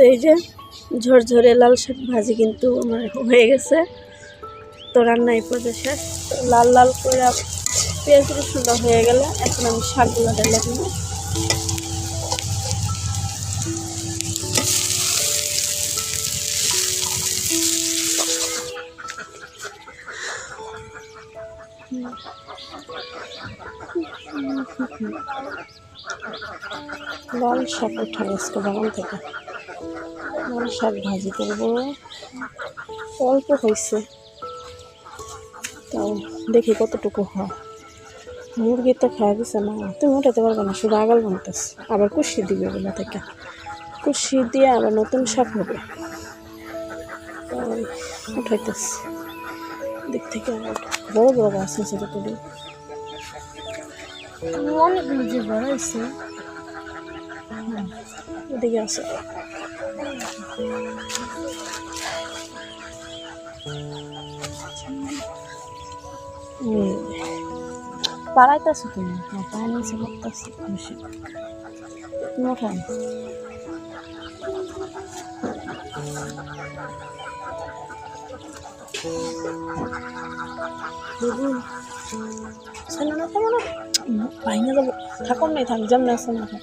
তো এই যে ঝরঝরে লাল শাক ভাজি কিন্তু আমার হয়ে গেছে। তো রান্না এই পর্যায়ে শেষ লাল লাল করে পেঁয়াজ রসুনটা হয়ে গেলে এখন আমি শাকগুলো ঢেলে দিব। লাল শাক উঠে আজকে বাগান থেকে। লাল শাক ভাজি করব। অল্প হয়েছে। তাও দেখি কতটুকু হয়। মুরগি তো খাওয়া দিছে না। তুমি উঠাতে পারবে না শুধু আগাল বানতেছে। আবার কুশি দিবে ওগুলো থেকে। কুশি দিয়ে আবার নতুন শাক হবে। উঠাইতেছে। দিক থেকে বড় বড় গাছ আছে কতদিন অনেকগুলো যে বড় হয়েছে। ওদিকে আছে। পাড়াইতেছো তুমি? পায়ে নিচে করতেছো খুশি তুমি ওঠেন না থাকো নাই থাক যেমন আছে না থাক।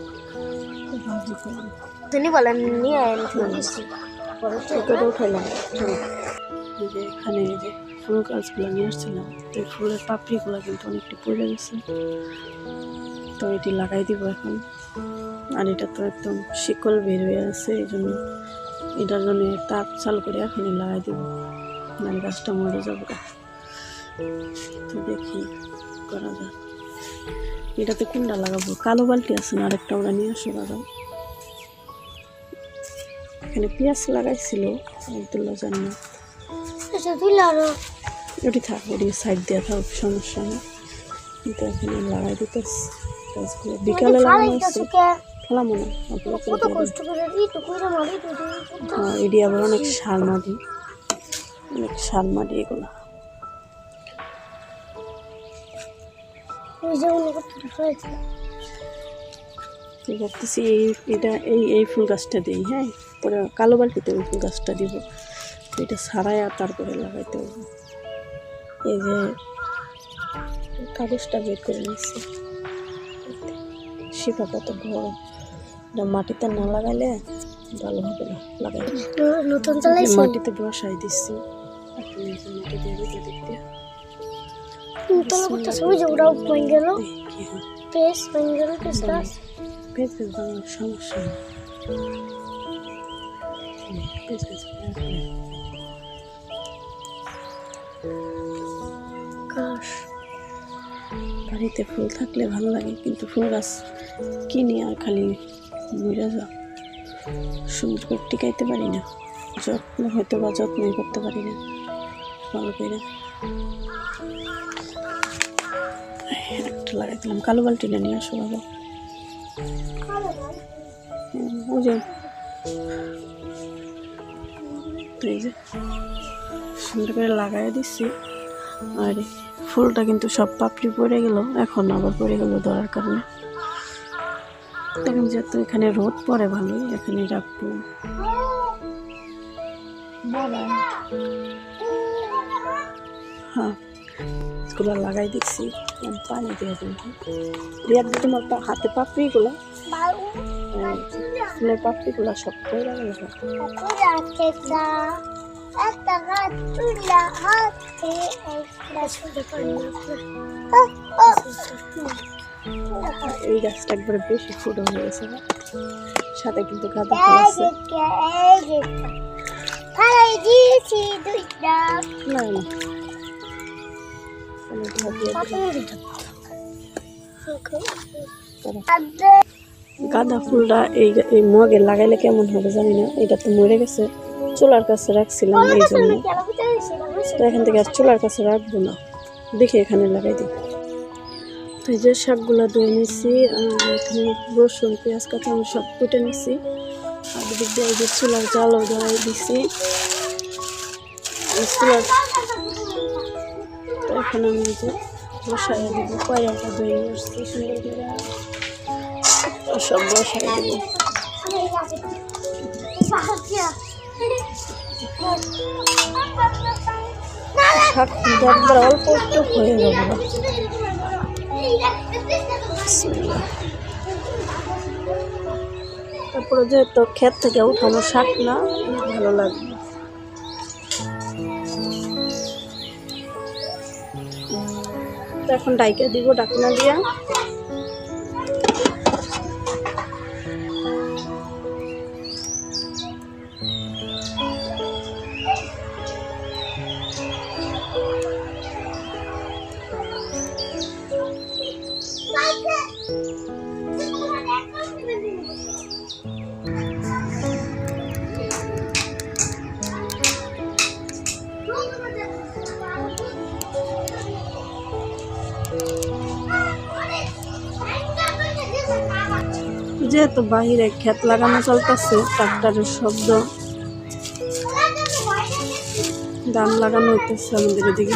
তিনি বলেন নিয়ে আইন ঠিক ফটোটা উঠাইলাম। এই যে এখানে যে ফুল গাছগুলো নিয়ে আসছিলাম, তো ফুলের পাপড়িগুলো কিন্তু অনেকটা পড়ে গেছে। তো এটি লাগাই দিব এখন। আর এটা তো একদম শিকল বের হয়ে আছে, এই জন্য এটার জন্য তাপ চাল করে এখনই লাগাই দিব। মানে গাছটা মরে যাবে। তো দেখি করা যায় এটাতে কোনটা লাগাবো? কালো বালতি আছে না আরেকটা ওরা নিয়ে আসো দাদা এখানে পেঁয়াজ লাগাইছিল আবদুল্লাহ জান্নাত আচ্ছা ওটি থাক ওটি সাইড দেওয়া থাক সমস্যা নেই। কিন্তু এখানে লাগাই দিতেছি গাছগুলো বিকালে লাগানো হচ্ছে ফেলাম না। হ্যাঁ এটি আবার অনেক সার মাটি। অনেক সার মাটি এগুলো। করতেছি এই এটা এই এই ফুল গাছটা দিই হ্যাঁ? পরে কালো বালতিতে গাছটা দিব। এটা আর তারপরে লাগাইতে হবে। এই যে কাগজটা বের করে নিচ্ছি শিপা কত বড়। এটা মাটিতে না লাগাইলে ভালো হবে না লাগাই। নতুন মাটিতে বসাই দিচ্ছি সমস্যা। বাড়িতে ফুল থাকলে ভালো লাগে, কিন্তু ফুল গাছ কিনি আর খালি মরে যা সুন্দর করে টিকাইতে পারি না। যত্ন হয়তো বা যত্নই করতে পারি না। ভালো করে। একটা লাগাই দিলাম। কালো বালতিটা নিয়ে আসো বাবা। ওই যে এই যে, সুন্দর করে লাগাই দিচ্ছি আর ফুলটা কিন্তু সব পাপড়ি পড়ে গেল, এখন আবার পড়ে গেল ধরার কারণে। এখন যেহেতু এখানে রোদ পড়ে ভালোই এখানে রাখব। হ্যাঁ এগুলো লাগাই দিচ্ছি পানি দিয়ে রিয়াদ, তোমার হাতে পাপড়িগুলো? ফুলের পাপড়িগুলো সব ছোট এই গাছটা একবারে বেশি ফুটো হয়ে গেছে সাথে কিন্তু গাঁদা ফুল আছে। না না। আমি গাঁদা ফুলটা এই এই মগে লাগাইলে কেমন হবে জানি না। এটা তো মরে গেছে। চুলার কাছে রাখছিলাম এই জন্য। এখান থেকে আর চুলার কাছে রাখব না। দেখি এখানে লাগাই দিই। তো এই যে শাকগুলো ধুয়ে নিছি এখানে রসুন, পেঁয়াজ, কাঁচা আমি সব কুটে নিছি। আর এদিক দিয়ে এই যে চুলার জালও ধরাই দিছি। চুলার তো এখন আমি যে বসাই দিব কয়টা ধুয়ে আসছি সুন্দর করে। সব বসাই দিব। শাক একবার অল্প একটু হয়ে বিসমিল্লাহ। তারপরে যেহেতু ক্ষেত থেকে উঠানো শাক না, ভালো লাগবে। এখন ডাইকে দিব ডাকনা দিয়া। যেহেতু বাহিরে ক্ষেত লাগানো চলতেছে ট্রাক্টরের শব্দ। ধান লাগানো হইতেছে আমাদের এদিকে।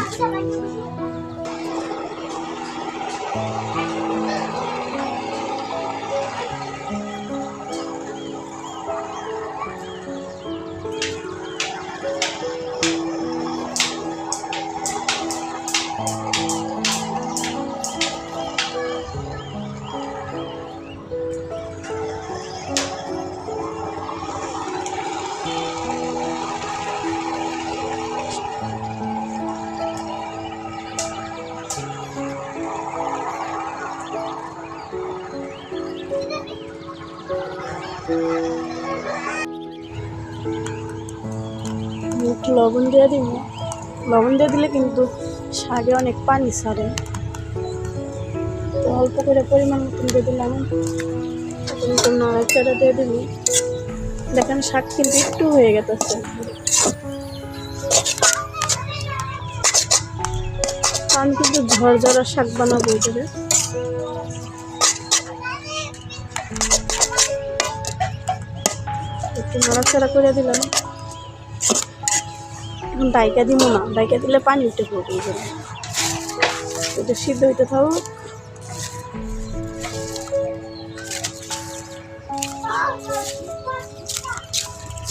একটু লবণ দিয়ে দিব। লবণ দিয়ে দিলে কিন্তু শাকে অনেক পানি ছাড়ে। তো অল্প করে পরিমাণ মতন দিয়ে দিলাম। একটু নাড়াচাড়া দিয়ে দিব। দেখেন শাক কিন্তু একটু হয়ে গেছে আমি কিন্তু ঝরঝরা শাক বানাবো এটারে একটু নাড়াচাড়া করে দিলাম। এখন ডাইকা দিব না ডাইকা দিলে পানি উঠে পড়বে এটা সিদ্ধ হইতে থাকুক।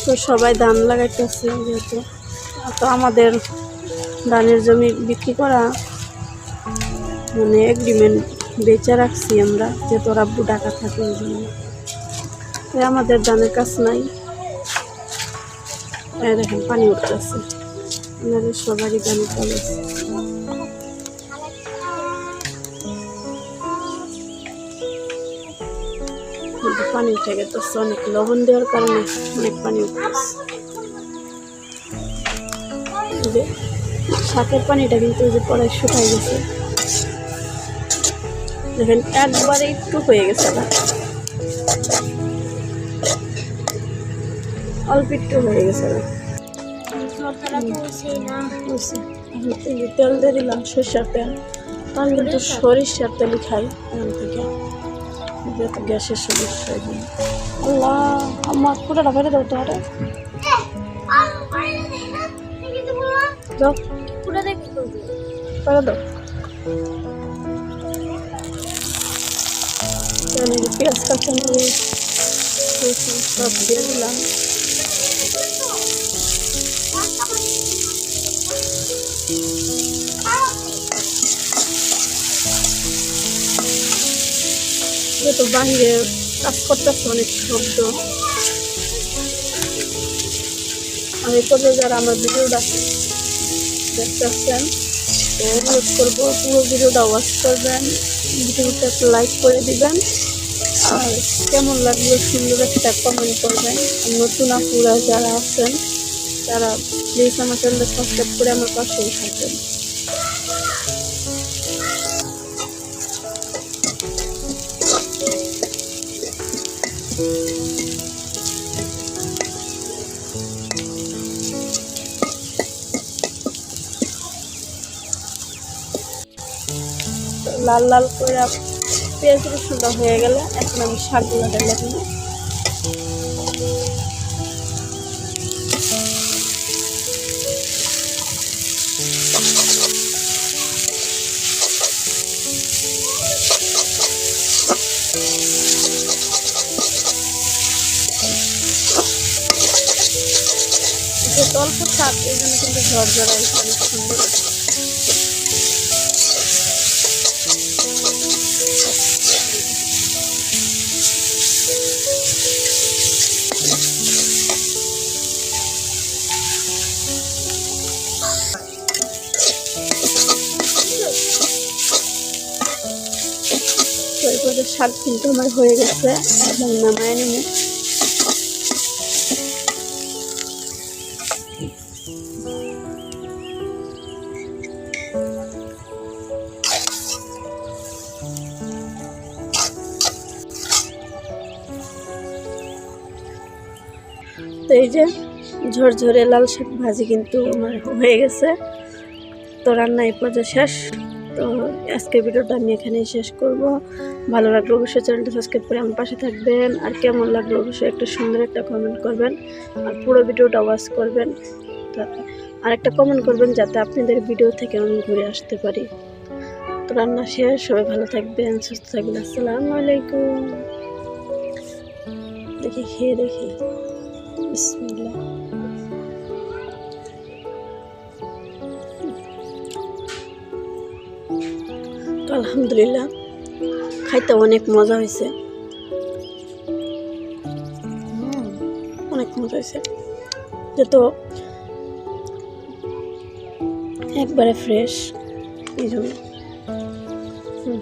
তো সবাই ধান লাগাইতেছে যেহেতু। তো আমাদের ধানের জমি বিক্রি করা মানে এগ্রিমেন্ট বেচে রাখছি আমরা, যেহেতু রাব্বু টাকা থাকে ওই জন্য। আমাদের ধানের কাজ নাই। দেখেন, পানি উঠতেছে। আমাদের সবারই আছে কিন্তু পানি উঠে গেছে অনেক লবণ দেওয়ার কারণে অনেক পানি উঠতেছে। শাকের পানিটা কিন্তু যে পরে শুকাই গেছে। দেখেন, একবারে একটু হয়ে গেছে না? অল্প একটু হয়ে গেছে না? তেল দিয়ে দিলাম সরিষার তেল আমি কিন্তু সরিষার তেলই খাই এখান থেকে যেহেতু গ্যাসের সমস্যা জন্য। আল্লাহ আমার পুরোটা ফেলে দাও তো পেঁয়াজ কাঁচা সব দিয়ে দিলাম বাহিরে কাজ করতেছে অনেক শব্দ। এই পর্যায়ে যারা আমার ভিডিওটা দেখতেছেন, তো অনুরোধ করব পুরো ভিডিওটা ওয়াচ করবেন ভিডিওটা একটু লাইক করে দিবেন। আর কেমন লাগল সুন্দর একটা কমেন্ট করবেন। নতুন আপুরা যারা আছেন, তারা প্লিজ আমার চ্যানেলটা সাবস্ক্রাইব করে আমার পাশেই থাকবেন। লাল লাল করে পেঁয়াজ রসুনটা হয়ে গেলে এখন আমি শাকগুলো দিই যেহেতু অল্প শাক, এই জন্য কিন্তু ঝরঝরা অনেক সুন্দর। তো শাক কিন্তু আমার হয়ে গেছে এবং নামায় নেবে তো এই যে ঝরঝরে লাল শাক ভাজি কিন্তু আমার হয়ে গেছে। তো রান্না এই পর্যায়ে শেষ। তো আজকের ভিডিওটা আমি এখানেই শেষ করব। ভালো লাগলে অবশ্যই চ্যানেলটা সাবস্ক্রাইব করে আমার পাশে থাকবেন। আর কেমন লাগল অবশ্যই একটা সুন্দর একটা কমেন্ট করবেন। আর পুরো ভিডিওটা ওয়াচ করবেন। আর একটা কমেন্ট করবেন যাতে আপনাদের ভিডিও থেকে আমি ঘুরে আসতে পারি। তো রান্না শেষ, সবাই ভালো থাকবেন, সুস্থ থাকবেন, আসসালামু আলাইকুম। দেখি, খেয়ে দেখি। আলহামদুলিল্লাহ। খাইতে অনেক মজা হয়েছে অনেক মজা হয়েছে যত একবারে ফ্রেশ এই জন্য। হুম।